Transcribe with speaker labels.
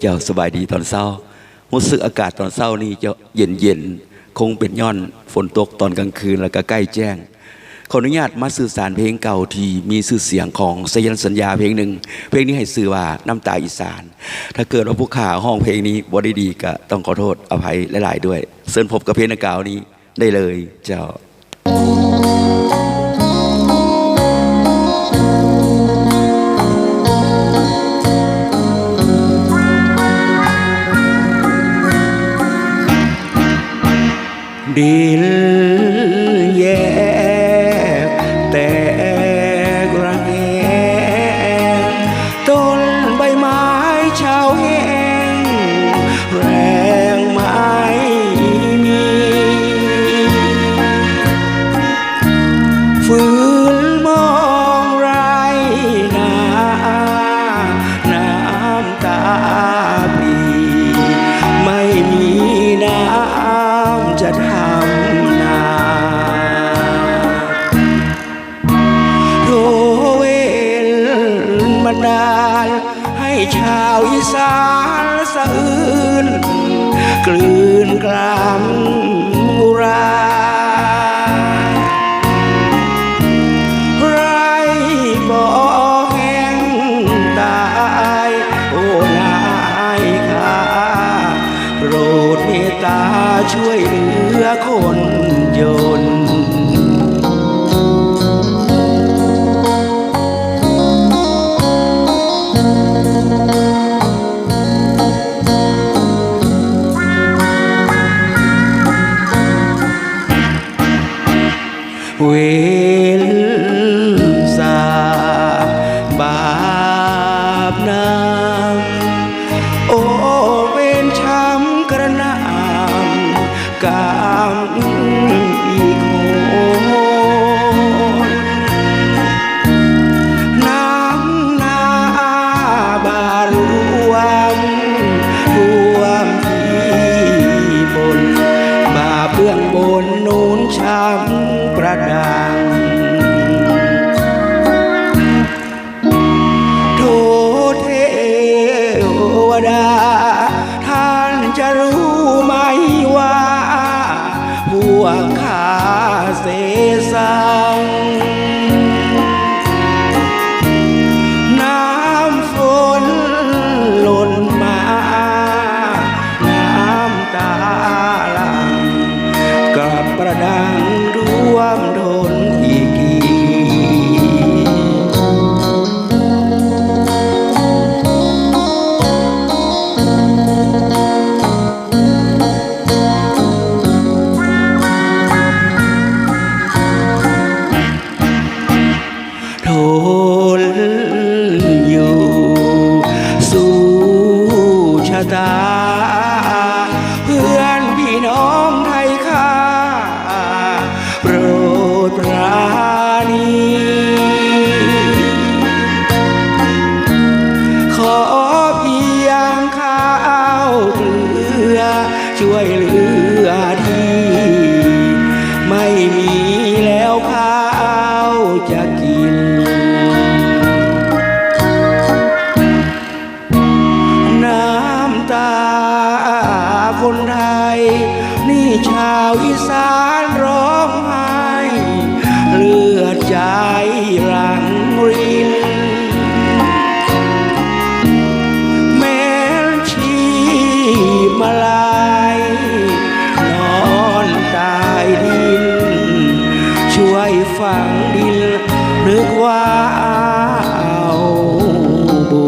Speaker 1: เจ้าสบายดีตอนเช้ารู้สึกอากาศตอนเช้านี่จะเย็นเย็นคงเป็นย้อนฝนตกตอนกลางคืนแล้วก็ใกล้แจ้ง ขออนุญาตมาสื่อสารเพลงเก่าที่มีชื่อเสียงของสยันสัญญาเพลงหนึ่ง เพลงนี้ให้สื่อว่าน้ำตาอีสาน ถ้าเกิดว่าผู้ข่าห้องเพลงนี้บ่ไดดีก็ต้องขอโทษอภัยหลาย ๆ ด้วยเชิญพบกับเพลงดังกล่านี้ได้เลยเจ้า ดิ กลืนกลำอุรา ไรบ่แห้งตายโอ้นายข้าโปรดเมตตาช่วยเหลือคนจน เวรสาบาปนำ จะรู้ไหมว่า พวกข้าเสสา น้ำตาคนไทย นี่ชาวอีสานร้องไห้ เลือดใจหลังริน นึกว่าเอาบุ